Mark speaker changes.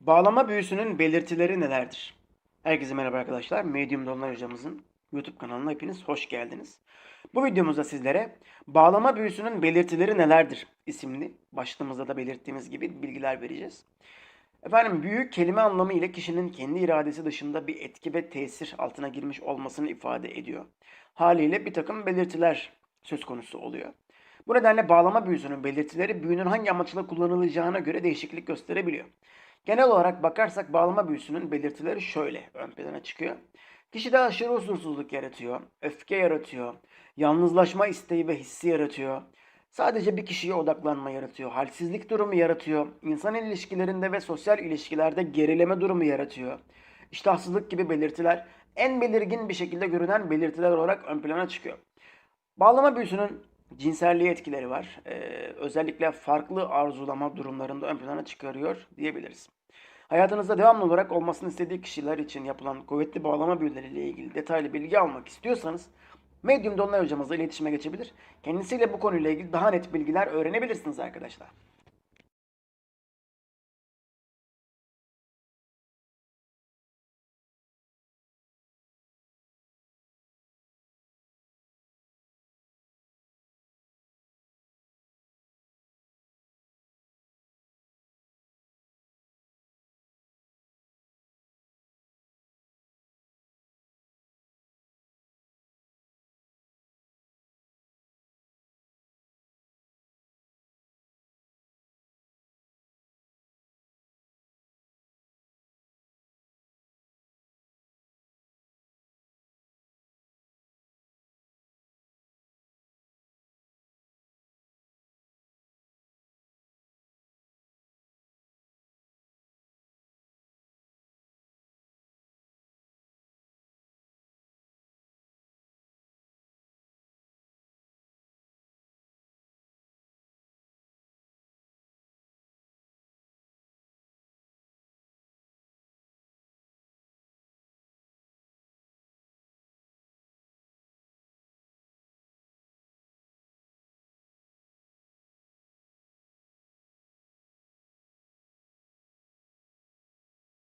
Speaker 1: Bağlama büyüsünün belirtileri nelerdir? Herkese merhaba arkadaşlar. Medium Dolunay hocamızın YouTube kanalına hepiniz hoş geldiniz. Bu videomuzda sizlere bağlama büyüsünün belirtileri nelerdir isimli başlığımızda da belirttiğimiz gibi bilgiler vereceğiz. Efendim büyü kelime anlamı ile kişinin kendi iradesi dışında bir etki ve tesir altına girmiş olmasını ifade ediyor. Haliyle bir takım belirtiler söz konusu oluyor. Bu nedenle bağlama büyüsünün belirtileri büyünün hangi amaçla kullanılacağına göre değişiklik gösterebiliyor. Genel olarak bakarsak bağlama büyüsünün belirtileri şöyle ön plana çıkıyor. Kişide aşırı huzursuzluk yaratıyor, öfke yaratıyor, yalnızlaşma isteği ve hissi yaratıyor. Sadece bir kişiye odaklanma yaratıyor, halsizlik durumu yaratıyor, insan ilişkilerinde ve sosyal ilişkilerde gerileme durumu yaratıyor. İştahsızlık gibi belirtiler en belirgin bir şekilde görünen belirtiler olarak ön plana çıkıyor. Bağlama büyüsünün cinselliğe etkileri var. Ee, özellikle farklı arzulama durumlarında ön plana çıkarıyor diyebiliriz. Hayatınızda devamlı olarak olmasını istediği kişiler için yapılan kuvvetli bağlama büyüleriyle ilgili detaylı bilgi almak istiyorsanız Medium Dolunay hocamızla iletişime geçebilir. Kendisiyle bu konuyla ilgili daha net bilgiler öğrenebilirsiniz arkadaşlar.